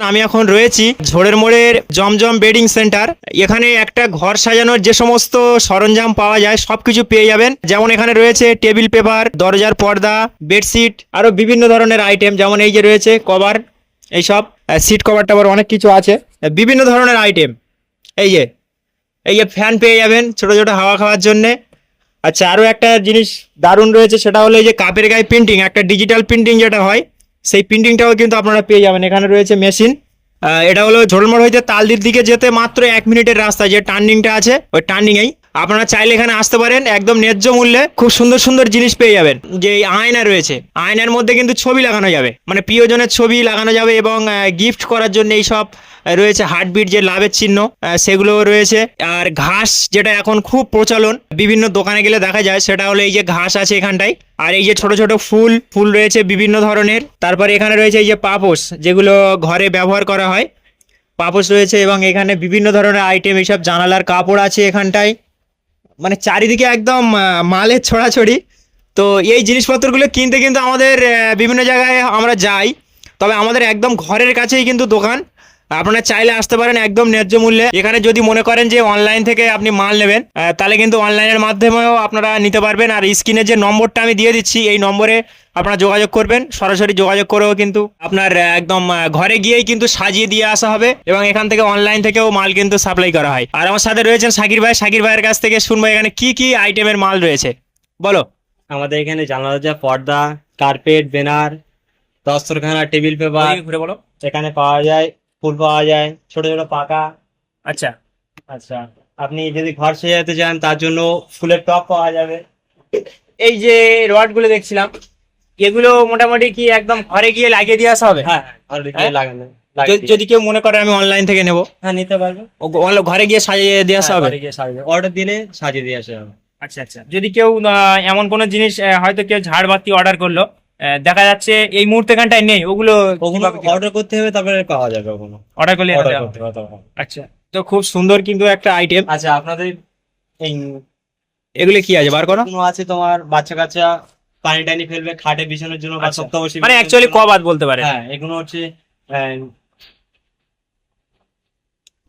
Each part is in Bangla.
আমি এখন রয়েছি ঝোড়ের মোড়ের জমজম বেডিং সেন্টার। এখানে একটা ঘর সাজানোর যে সমস্ত সরঞ্জাম পাওয়া যায়, সবকিছু পেয়ে যাবেন। যেমন এখানে রয়েছে টেবিল পেপার, দরজার পর্দা, বেডশিট, আরও বিভিন্ন ধরনের আইটেম। যেমন এই যে রয়েছে কভার, এইসব সিট কভার টাভার অনেক কিছু আছে। বিভিন্ন ধরনের আইটেম। এই যে এই যে ফ্যান পেয়ে যাবেন ছোট ছোট হাওয়া খাওয়ার জন্যে। আচ্ছা আরও একটা জিনিস দারুণ রয়েছে, সেটা হলো এই যে কাপের গায়ে প্রিন্টিং একটা ডিজিটাল প্রিন্টিং যেটা হয় সেই প্রিন্টিংটাও কিন্তু আপনারা পেয়ে যাবেন। এখানে রয়েছে মেশিন এটা হলো ঝোলমোড় হইতে তালদির দিকে যেতে মাত্র এক মিনিটের রাস্তা, যে টার্নিংটা আছে, ওই টার্নিংয়েই আপনারা চাইলে এখানে আসতে পারেন, একদম ন্যায্য মূল্যে খুব সুন্দর সুন্দর জিনিস পেয়ে যাবেন। যে আয়না রয়েছে, আয়নার মধ্যে কিন্তু ছবি লাগানো যাবে। মানে প্রিয়জনের ছবি লাগানো যাবে এবং গিফট করার জন্য এই সব রয়েছে হার্টবিট যে লাভের চিহ্ন সেগুলো রয়েছে। আর ঘাস যেটা এখন খুব প্রচলন, বিভিন্ন দোকানে গেলে দেখা যায়, সেটা হলো এই যে ঘাস আছে এখানটায়। আর এই যে ছোট ছোট ফুল ফুল রয়েছে বিভিন্ন ধরনের। তারপরে এখানে রয়েছে এই যে পাপোশ, যেগুলো ঘরে ব্যবহার করা হয়। পাপোশ রয়েছে এবং এখানে বিভিন্ন ধরনের আইটেম এইসব জানালার কাপড় আছে এখানটায়। মানে চারিদিকে একদম মালের ছড়াছড়ি। তো এই জিনিসপত্রগুলো কিনতে কিন্তু আমাদের বিভিন্ন জায়গায় আমরা যাই। তবে আমাদের একদম ঘরের কাছেই কিন্তু দোকান। আপনারা চাইলে আসতে পারেন একদম ন্যায্য মূল্যে। এখানে যদি মনে করেন যে অনলাইন থেকে আপনি মাল নেবেন তাহলে কিন্তু অনলাইনের মাধ্যমেও আপনারা নিতে পারবেন। আর স্ক্রিনে যে নম্বরটা আমি দিয়ে দিচ্ছি এই নম্বরে আপনারা যোগাযোগ করবেন। সরাসরি যোগাযোগ করেও কিন্তু আপনার একদম ঘরে গিয়েই কিন্তু সাজিয়ে দিয়ে আসা হবে এবং এখান থেকে অনলাইন থেকেও মাল কিন্তু সাপ্লাই করা হয়। আর আমার সাথে রয়েছেন সাকির ভাই। সাকির ভাইয়ের কাছ থেকে শুনব এখানে কি কি আইটেমের মাল রয়েছে। বলো। আমাদের এখানে জানলা দরজা পর্দা কার্পেট বেনার দস্তরখানা টেবিল পেপার ঘুরে বলো। এখানে পাওয়া যায়। ফুল পাওয়া যায় ছোট ছোট পাকা। আচ্ছা। আচ্ছা আপনি যদি ঘর সাজাতে চান তার জন্য ফুলের টপ পাওয়া যাবে। এই যে রডগুলো দেখছিলাম এগুলো মোটামুটি কি একদম ঘরে গিয়ে লাগিয়ে দিয়ে আসা হবে? হ্যাঁ ঘরে গিয়ে হ্যাঁ? লাগানো যদি- কেউ মনে করে আমি অনলাইন থেকে নেব। হ্যাঁ নিতে পারবে। ও ঘরে গিয়ে সাজিয়ে দিয়ে আসা হবে? অর্ডার দিলে সাজিয়ে দিয়ে আসা হবে। আচ্ছা আচ্ছা। যদি কেউ এমন কোনো জিনিস হয়তো কেউ ঝাড়বাতি অর্ডার করল দেখা যাচ্ছে এই মুহূর্তেখানটায় নেই ওগুলো অর্ডার করতে হবে তারপরে পাওয়া যাবে ওগুলো। অর্ডার করলে। আচ্ছা তো খুব সুন্দর কিন্তু একটা আইটেম আচ্ছা আপনাদের এই এগুলো কি আছে বার করো। কোনো আছে তোমার বাচ্চা কাচ্চা পানি টানি ফেলবে খাটে বিছানোর জন্য বা আচ্ছা। সপ্তাবশী মানে অ্যাকচুয়ালি কবাদ বলতে পারে হ্যাঁ এগুলো হচ্ছে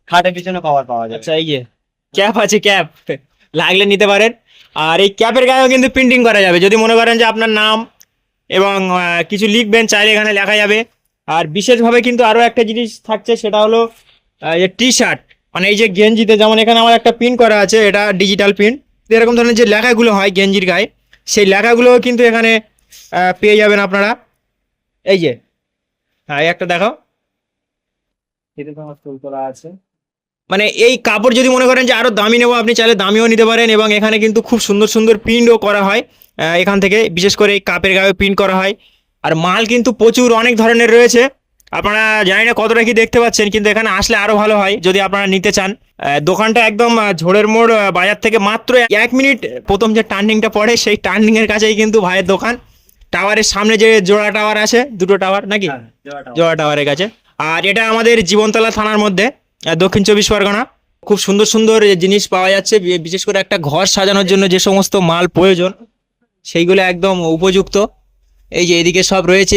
খাটে পিছনে কভার পাওয়া যাবে। আচ্ছা এই যে ক্যাপ আছে ক্যাপ লাগলে নিতে পারেন। আর এই ক্যাপের গায়েও কিন্তু প্রিন্টিং করা যাবে। যদি মনে করেন যে আপনার নাম এবং কিছু লিখবেন চাইলে এখানে লেখা যাবে। আর বিশেষভাবে কিন্তু আরও একটা জিনিস থাকছে, সেটা হলো যে টি শার্ট মানে এই যে গেঞ্জিতে, যেমন এখানে আমার একটা প্রিন্ট করা আছে, এটা ডিজিটাল প্রিন্ট এরকম ধরনের যে লেখাগুলো হয় গেঞ্জির গায়ে, সেই লেখাগুলোও কিন্তু এখানে পেয়ে যাবেন আপনারা। এই যে হ্যাঁ একটা দেখাও। ফুল করা আছে। মানে এই কাপড় যদি মনে করেন যে আরও দামি নেব আপনি চাইলে দামিও নিতে পারেন এবং এখানে কিন্তু খুব সুন্দর সুন্দর প্রিন্টও করা হয়। এখান থেকে বিশেষ করে এই কাপের গায়ে প্রিন্ট করা হয়। আর মাল কিন্তু প্রচুর অনেক ধরনের রয়েছে। আপনারা জানি না কতটা কি দেখতে পাচ্ছেন কিন্তু এখানে আসলে আরও ভালো হয় যদি আপনারা নিতে চান। দোকানটা একদম ঝোড়ের মোড় বাজার থেকে মাত্র এক মিনিট প্রথম যে টার্নিংটা পড়ে সেই টার্নিংয়ের কাছেই কিন্তু ভাইয়ের দোকান। টাওয়ারের সামনে যে জোড়া টাওয়ার আছে দুটো টাওয়ার নাকি? হ্যাঁ, জোড়া টাওয়ারের কাছে। আর এটা আমাদের জীবনতলা থানার মধ্যে। দক্ষিণ চব্বিশ পরগনা। খুব সুন্দর সুন্দর জিনিস পাওয়া যাচ্ছে বিশেষ করে একটা ঘর সাজানোর জন্য যে সমস্ত মাল প্রয়োজন সেইগুলো একদম উপযুক্ত। এই যে এদিকে সব রয়েছে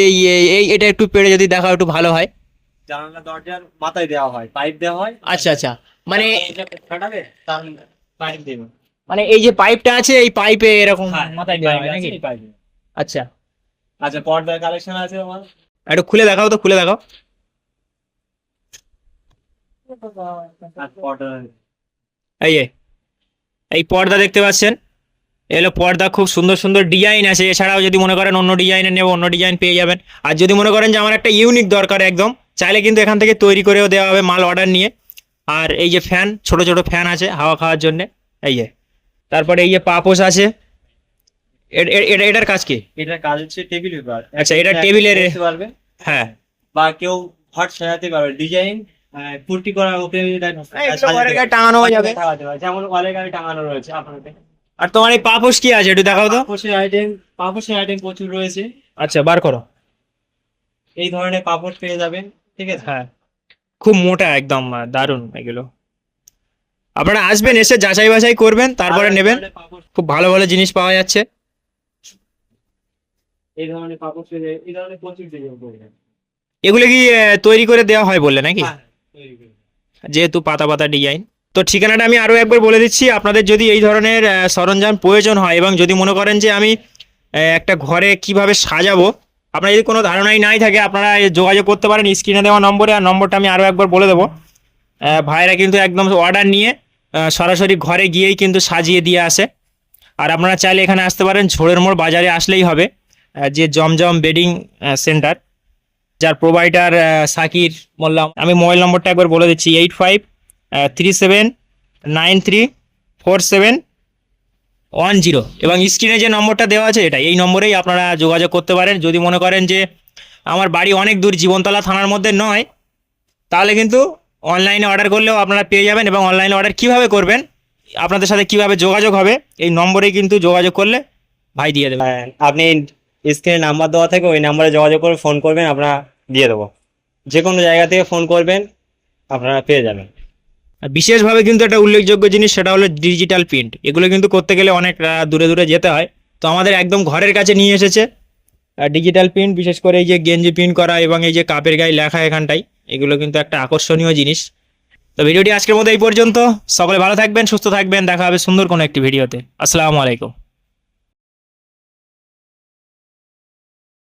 এই এটা একটু পেড়ে যদি দেখা একটু ভালো হয়। জানালা দরজার মাথায় দেওয়া হয় পাইপ দেওয়া হয়। আচ্ছা আচ্ছা। মানে ফাটাবে পাইপ দেবে। মানে এই যে পাইপটা আছে এই পাইপে এরকম হ্যাঁ, মাথায় দেওয়া হয় নাকি? আচ্ছা। আচ্ছা পর্দার কালেকশন আছে আমার? একটু খুলে দেখাও তো খুলে দেখাও। এই এই পর্দা দেখতে পাচ্ছেন? এগুলো পর্দা খুব সুন্দর সুন্দর ডিজাইন আছে। এছাড়াও যদি মনে করেন অন্য ডিজাইনের নেব অন্য ডিজাইন পেয়ে যাবেন। আর যদি মনে করেন যে আমার একটা ইউনিক দরকার একদম চাইলে কিন্তু এখান থেকে তৈরি করেও দেওয়া হবে মাল অর্ডার নিয়ে। আর এই যে ফ্যান ছোট ছোট ফ্যান আছে হাওয়া খাওয়ার জন্য। এই যে তারপরে এই যে পাপোশ আছে। এটা এটার কাজ কি? এটার কাজ হচ্ছে টেবিল পেপার আচ্ছা, এটা টেবিলের- হ্যাঁ। বা কেউ ঘর সাজাতে পারবে। ডিজাইন পুটি করার উপরে এটা এগুলো ঘরের গায়ে টাঙানো যাবে। যেমন ওয়ালের গায়ে টাঙানো রয়েছে আপনাদের। আর তোমার এই পাপোশ কি আছে একটু দেখাও তো। পাপোশের আইটেম পাপোশের আইটেম প্রচুর রয়েছে। আচ্ছা বার করো। এই ধরনের পাপোশ পেয়ে যাবেন ঠিক আছে? হ্যাঁ। খুব মোটা একদম দারুণ এগুলো। আপনারা আসবেন এসে যাচাই বাছাই করবেন তারপরে নেবেন। খুব ভালো ভালো জিনিস পাওয়া যাচ্ছে। এই ধরনের পাপোশ এই ধরনের প্রচুর ডিজাইন পেয়ে যাবে এগুলো কি তৈরি করে দেওয়া হয় বললে নাকি? যেহেতু পাতা পাতা ডিজাইন তো ঠিকানাটা আমি আরও একবার বলে দিচ্ছি, আপনাদের যদি এই ধরনের সরঞ্জাম প্রয়োজন হয় এবং যদি মনে করেন যে আমি একটা ঘরে কীভাবে সাজাবো, আপনার যদি কোনো ধারণাই নাই থাকে, আপনারা যোগাযোগ করতে পারেন, স্ক্রিনে দেওয়া নম্বরে, আর নম্বরটা আমি আরও একবার বলে দেবো। ভাইরা কিন্তু একদম অর্ডার নিয়ে সরাসরি ঘরে গিয়েই কিন্তু সাজিয়ে দিয়ে আসে। আর আপনারা চাইলে এখানে আসতে পারেন, ঝোড়ের মোড় বাজারে আসলেই হবে যে জমজম বেডিং সেন্টার যার প্রোভাইডার সাকির বললাম আমি মোবাইল নম্বরটা একবার বলে দিচ্ছি eight five three seven nine three four seven one zero এবং স্ক্রিনে যে নম্বরটা দেওয়া আছে এটা এই নম্বরেই আপনারা যোগাযোগ করতে পারেন। যদি মনে করেন যে আমার বাড়ি অনেক দূর জীবনতলা থানার মধ্যে নয় তাহলে কিন্তু অনলাইনে অর্ডার করলেও আপনারা পেয়ে যাবেন এবং অনলাইনে অর্ডার কীভাবে করবেন আপনাদের সাথে কীভাবে যোগাযোগ হবে এই নম্বরেই কিন্তু যোগাযোগ করলে ভাই দিয়ে দেবে হ্যাঁ, আপনি স্ক্রিনে নাম্বার দেওয়া থাকে ওই নাম্বারে যোগাযোগ করে ফোন করবেন, আপনারা দিয়ে দেবো। যে কোনো জায়গা থেকে ফোন করবেন, আপনারা পেয়ে যাবেন। বিশেষভাবে কিন্তু একটা উল্লেখযোগ্য জিনিস, সেটা হলো ডিজিটাল প্রিন্ট এগুলো কিন্তু করতে গেলে অনেক দূরে দূরে যেতে হয়। তো আমাদের একদম ঘরের কাছে নিয়ে এসেছে ডিজিটাল প্রিন্ট বিশেষ করে এই যে গেঞ্জি প্রিন্ট করা এবং এই যে কাপের গায়ে লেখা এখানটাই এগুলো কিন্তু একটা আকর্ষণীয় জিনিস। তো ভিডিওটি আজকের মতো এই পর্যন্ত। সকলে ভালো থাকবেন, সুস্থ থাকবেন, দেখা হবে সুন্দর কোনো একটি ভিডিওতে। আসসালামু আলাইকুম।